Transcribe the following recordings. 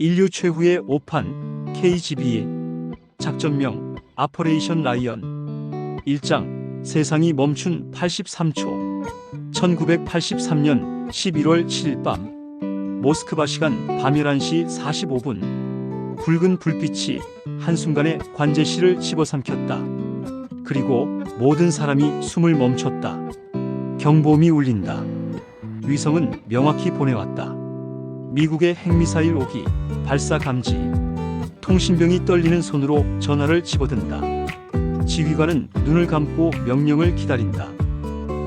인류 최후의 오판 KGB 작전명 아퍼레이션 라이언 1장 세상이 멈춘 83초 1983년 11월 7일 밤 모스크바 시간 밤 11시 45분 붉은 불빛이 한순간에 관제실을 집어삼켰다. 그리고 모든 사람이 숨을 멈췄다. 경보음이 울린다. 위성은 명확히 보내왔다. 미국의 핵미사일 오기, 발사 감지. 통신병이 떨리는 손으로 전화를 집어든다. 지휘관은 눈을 감고 명령을 기다린다.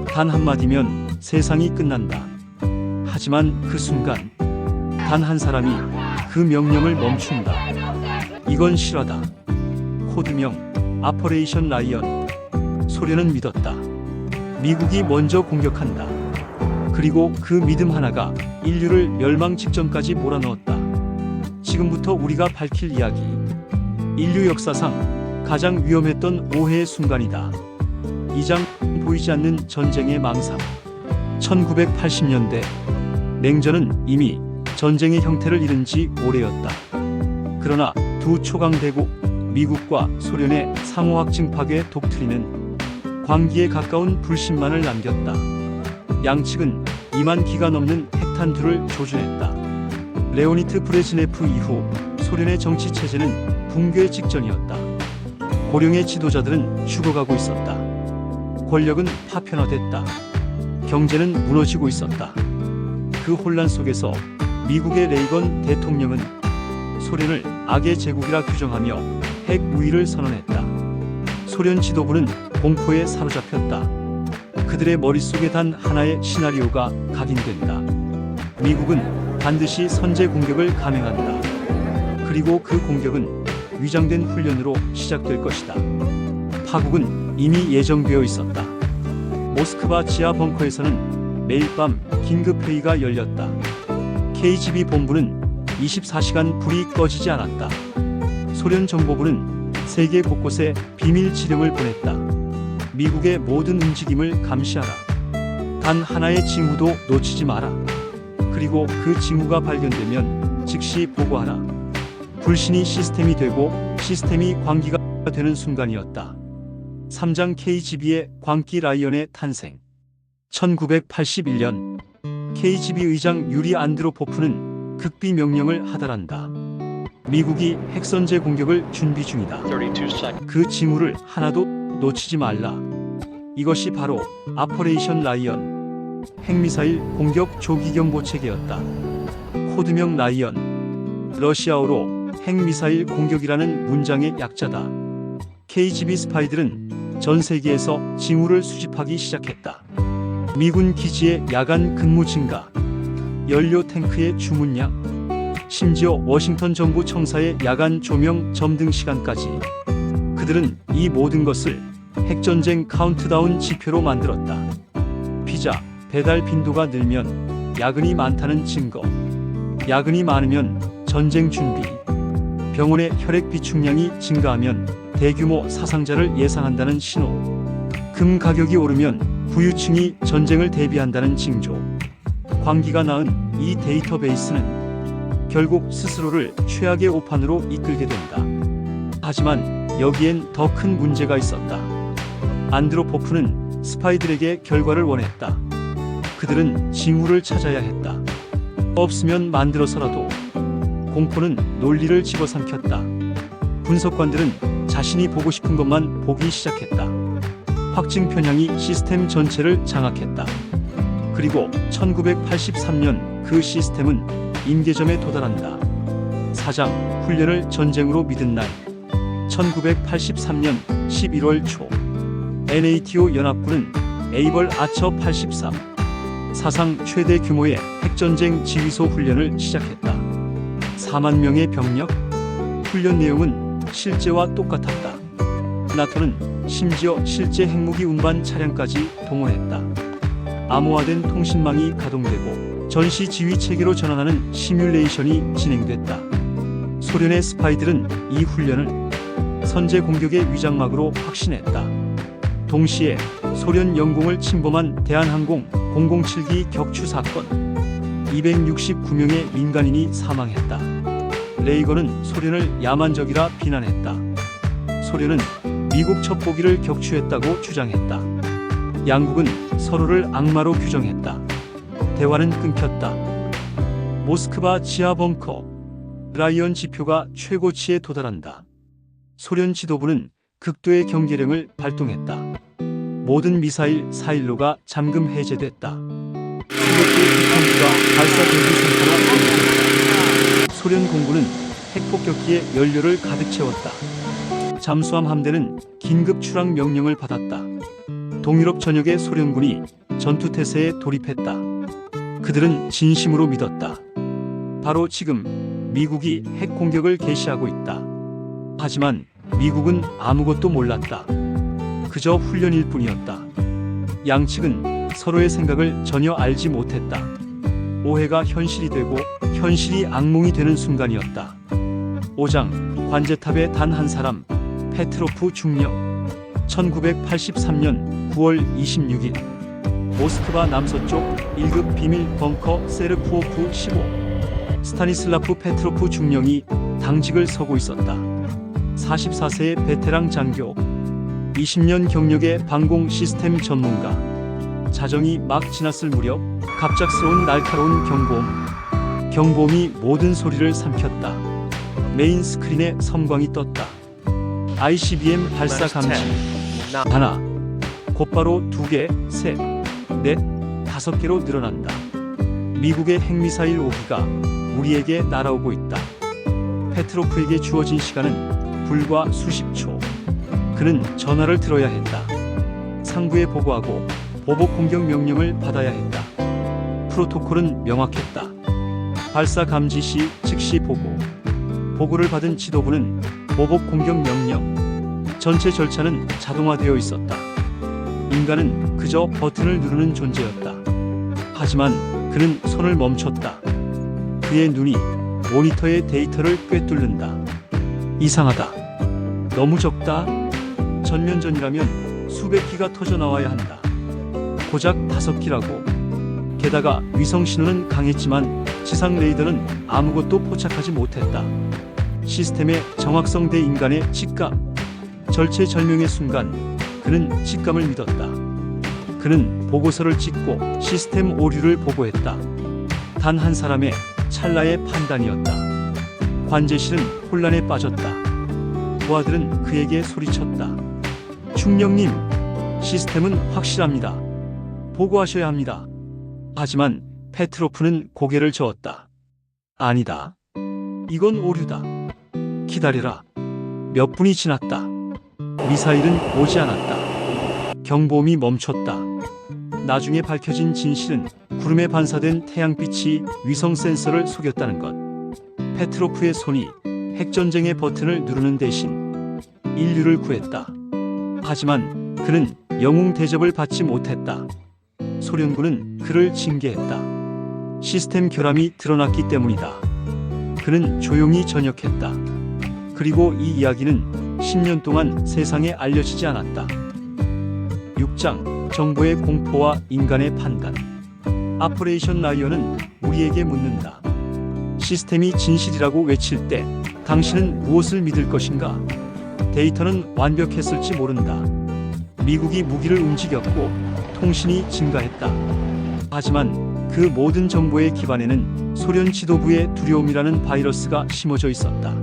단 한마디면 세상이 끝난다. 하지만 그 순간 단 한 사람이 그 명령을 멈춘다. 이건 실화다. 코드명 아퍼레이션 라이언. 소련은 믿었다. 미국이 먼저 공격한다. 그리고 그 믿음 하나가 인류를 멸망 직전까지 몰아넣었다. 지금부터 우리가 밝힐 이야기. 인류 역사상 가장 위험했던 오해의 순간이다. 2장 보이지 않는 전쟁의 망상. 1980년대 냉전은 이미 전쟁의 형태를 잃은 지 오래였다. 그러나 두 초강대국 미국과 소련의 상호학 증파계 독트리는 광기에 가까운 불신만을 남겼다. 양측은 2만 기가 넘는 핵탄두를 조준했다. 레오니트 브레즈네프 이후 소련의 정치 체제는 붕괴 직전이었다. 고령의 지도자들은 죽어가고 있었다. 권력은 파편화됐다. 경제는 무너지고 있었다. 그 혼란 속에서 미국의 레이건 대통령은 소련을 악의 제국이라 규정하며 핵 우위를 선언했다. 소련 지도부는 공포에 사로잡혔다. 그들의 머릿속에 단 하나의 시나리오가 각인된다. 미국은 반드시 선제 공격을 감행한다. 그리고 그 공격은 위장된 훈련으로 시작될 것이다. 파국은 이미 예정되어 있었다. 모스크바 지하 벙커에서는 매일 밤 긴급 회의가 열렸다. KGB 본부는 24시간 불이 꺼지지 않았다. 소련 정보부는 세계 곳곳에 비밀 지령을 보냈다. 미국의 모든 움직임을 감시하라. 단 하나의 징후도 놓치지 마라. 그리고 그 징후가 발견되면 즉시 보고하라. 불신이 시스템이 되고 시스템이 광기가 되는 순간이었다. 3장 KGB의 광기 라이언의 탄생. 1981년 KGB 의장 유리 안드로포프는 극비 명령을 하달한다. 미국이 핵선제 공격을 준비 중이다. 32 seconds. 그 징후를 하나도 놓치지 말라. 이것이 바로 아퍼레이션 라이언 핵미사일 공격 조기 경보 체계였다. 코드명 라이언 러시아어로 핵미사일 공격이라는 문장의 약자다. KGB 스파이들은 전 세계에서 징후를 수집하기 시작했다. 미군 기지의 야간 근무 증가, 연료 탱크의 주문량, 심지어 워싱턴 정부 청사의 야간 조명 점등 시간까지 그들은 이 모든 것을 핵전쟁 카운트다운 지표로 만들었다. 피자 배달 빈도가 늘면 야근이 많다는 증거. 야근이 많으면 전쟁 준비. 병원의 혈액 비축량이 증가하면 대규모 사상자를 예상한다는 신호. 금 가격이 오르면 부유층이 전쟁을 대비한다는 징조. 광기가 낳은 이 데이터베이스는 결국 스스로를 최악의 오판으로 이끌게 된다. 하지만 여기엔 더 큰 문제가 있었다. 안드로포프는 스파이들에게 결과를 원했다. 그들은 징후를 찾아야 했다. 없으면 만들어서라도 공포는 논리를 집어삼켰다. 분석관들은 자신이 보고 싶은 것만 보기 시작했다. 확증 편향이 시스템 전체를 장악했다. 그리고 1983년 그 시스템은 임계점에 도달한다. 사장 훈련을 전쟁으로 믿은 날 1983년 11월 초 NATO 연합군은 에이벌 아처 83 사상 최대 규모의 핵전쟁 지휘소 훈련을 시작했다. 4만 명의 병력 훈련 내용은 실제와 똑같았다. 나토는 심지어 실제 핵무기 운반 차량까지 동원했다. 암호화된 통신망이 가동되고 전시 지휘 체계로 전환하는 시뮬레이션이 진행됐다. 소련의 스파이들은 이 훈련을 선제 공격의 위장막으로 확신했다. 동시에 소련 영공을 침범한 대한항공 007기 격추 사건 269명의 민간인이 사망했다. 레이건은 소련을 야만적이라 비난했다. 소련은 미국 첩보기를 격추했다고 주장했다. 양국은 서로를 악마로 규정했다. 대화는 끊겼다. 모스크바 지하 벙커 라이언 지표가 최고치에 도달한다. 소련 지도부는 극도의 경계령을 발동했다. 모든 미사일 사일로가 잠금 해제됐다. 소련의 비탄기가 발사 대기 상태로 올라갔다. 소련 공군은 핵폭격기에 연료를 가득 채웠다. 잠수함 함대는 긴급 출항 명령을 받았다. 동유럽 전역의 소련군이 전투 태세에 돌입했다. 그들은 진심으로 믿었다. 바로 지금 미국이 핵 공격을 개시하고 있다. 하지만 미국은 아무것도 몰랐다. 그저 훈련일 뿐이었다. 양측은 서로의 생각을 전혀 알지 못했다. 오해가 현실이 되고 현실이 악몽이 되는 순간이었다. 5장 관제탑의 단 한 사람 페트로프 중령 1983년 9월 26일 모스크바 남서쪽 1급 비밀 벙커 세르프오프 15 스타니슬라프 페트로프 중령이 당직을 서고 있었다. 44세의 베테랑 장교 20년 경력의 방공 시스템 전문가 자정이 막 지났을 무렵 갑작스러운 날카로운 경보음 경보음이 모든 소리를 삼켰다. 메인 스크린에 섬광이 떴다. ICBM 발사 감지 하나 곧바로 두 개, 셋, 넷, 다섯 개로 늘어난다. 미국의 핵미사일 5기가 우리에게 날아오고 있다. 페트로프에게 주어진 시간은 불과 수십 초. 그는 전화를 들어야 했다. 상부에 보고하고 보복 공격 명령을 받아야 했다. 프로토콜은 명확했다. 발사 감지 시 즉시 보고. 보고를 받은 지도부는 보복 공격 명령. 전체 절차는 자동화되어 있었다. 인간은 그저 버튼을 누르는 존재였다. 하지만 그는 손을 멈췄다. 그의 눈이 모니터의 데이터를 꿰뚫는다. 이상하다. 너무 적다. 전면전이라면 수백 기가 터져 나와야 한다. 고작 다섯 기라고. 게다가 위성 신호는 강했지만 지상 레이더는 아무것도 포착하지 못했다. 시스템의 정확성 대 인간의 직감. 절체절명의 순간 그는 직감을 믿었다. 그는 보고서를 찍고 시스템 오류를 보고했다. 단 한 사람의 찰나의 판단이었다. 관제실은 혼란에 빠졌다. 부하들은 그에게 소리쳤다. 충령님, 시스템은 확실합니다. 보고하셔야 합니다. 하지만 페트로프는 고개를 저었다. 아니다. 이건 오류다. 기다려라. 몇 분이 지났다. 미사일은 오지 않았다. 경보음이 멈췄다. 나중에 밝혀진 진실은 구름에 반사된 태양빛이 위성 센서를 속였다는 것. 페트로프의 손이 핵전쟁의 버튼을 누르는 대신 인류를 구했다. 하지만 그는 영웅 대접을 받지 못했다. 소련군은 그를 징계했다. 시스템 결함이 드러났기 때문이다. 그는 조용히 전역했다. 그리고 이 이야기는 10년 동안 세상에 알려지지 않았다. 6장 정보의 공포와 인간의 판단. 아퍼레이션 라이언은 우리에게 묻는다. 시스템이 진실이라고 외칠 때 당신은 무엇을 믿을 것인가? 데이터는 완벽했을지 모른다. 미국이 무기를 움직였고 통신이 증가했다. 하지만 그 모든 정보의 기반에는 소련 지도부의 두려움이라는 바이러스가 심어져 있었다.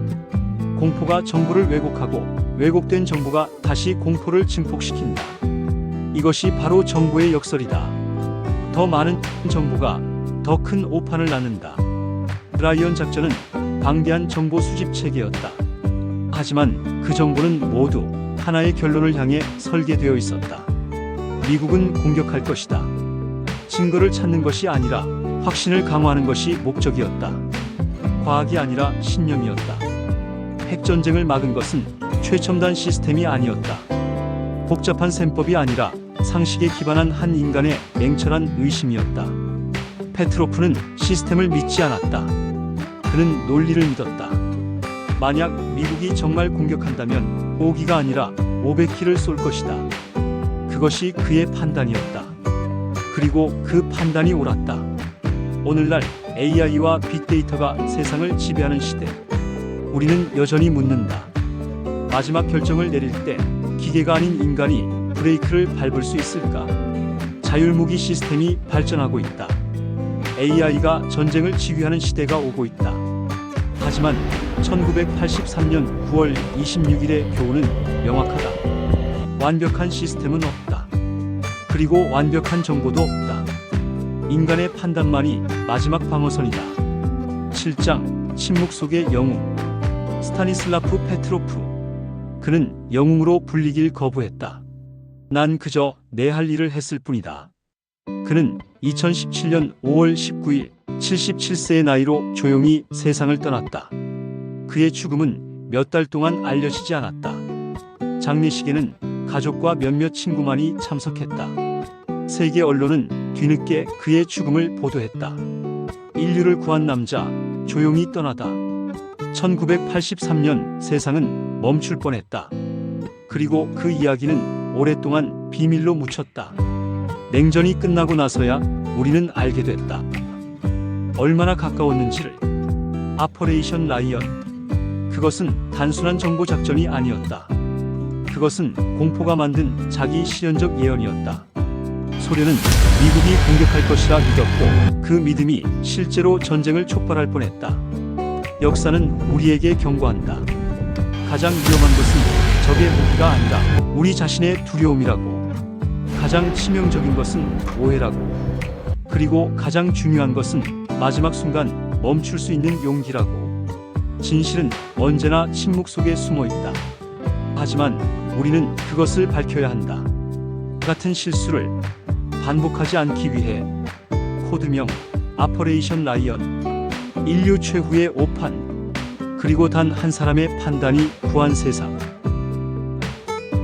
공포가 정보를 왜곡하고 왜곡된 정보가 다시 공포를 증폭시킨다. 이것이 바로 정보의 역설이다. 더 많은 정보가 더 큰 오판을 낳는다. 드라이언 작전은 방대한 정보 수집 체계였다. 하지만 그 정보는 모두 하나의 결론을 향해 설계되어 있었다. 미국은 공격할 것이다. 증거를 찾는 것이 아니라 확신을 강화하는 것이 목적이었다. 과학이 아니라 신념이었다. 핵전쟁을 막은 것은 최첨단 시스템이 아니었다. 복잡한 셈법이 아니라 상식에 기반한 한 인간의 맹철한 의심이었다. 페트로프는 시스템을 믿지 않았다. 그는 논리를 믿었다. 만약 미국이 정말 공격한다면 5기가 아니라 500기를 쏠 것이다. 그것이 그의 판단이었다. 그리고 그 판단이 옳았다. 오늘날 AI와 빅데이터가 세상을 지배하는 시대. 우리는 여전히 묻는다. 마지막 결정을 내릴 때 기계가 아닌 인간이 브레이크를 밟을 수 있을까? 자율무기 시스템이 발전하고 있다. AI가 전쟁을 지휘하는 시대가 오고 있다. 하지만 1983년 9월 26일의 교훈은 명확하다. 완벽한 시스템은 없다. 그리고 완벽한 정보도 없다. 인간의 판단만이 마지막 방어선이다. 7장 침묵 속의 영웅 스타니슬라프 페트로프 그는 영웅으로 불리길 거부했다. 난 그저 내 할 일을 했을 뿐이다. 그는 2017년 5월 19일 77세의 나이로 조용히 세상을 떠났다. 그의 죽음은 몇 달 동안 알려지지 않았다. 장례식에는 가족과 몇몇 친구만이 참석했다. 세계 언론은 뒤늦게 그의 죽음을 보도했다. 인류를 구한 남자, 조용히 떠나다. 1983년 세상은 멈출 뻔했다. 그리고 그 이야기는 오랫동안 비밀로 묻혔다. 냉전이 끝나고 나서야 우리는 알게 됐다. 얼마나 가까웠는지를. 아퍼레이션 라이언. 그것은 단순한 정보 작전이 아니었다. 그것은 공포가 만든 자기 실현적 예언이었다. 소련은 미국이 공격할 것이라 믿었고 그 믿음이 실제로 전쟁을 촉발할 뻔했다. 역사는 우리에게 경고한다. 가장 위험한 것은 적의 무기가 아니라 우리 자신의 두려움이라고. 가장 치명적인 것은 오해라고. 그리고 가장 중요한 것은 마지막 순간 멈출 수 있는 용기라고. 진실은 언제나 침묵 속에 숨어 있다. 하지만 우리는 그것을 밝혀야 한다. 같은 실수를 반복하지 않기 위해 코드명 아퍼레이션 라이언 인류 최후의 오판 그리고 단 한 사람의 판단이 구한 세상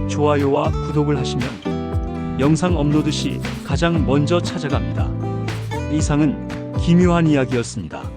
좋아요와 구독을 하시면 영상 업로드 시 가장 먼저 찾아갑니다. 이상은 기묘한 이야기였습니다.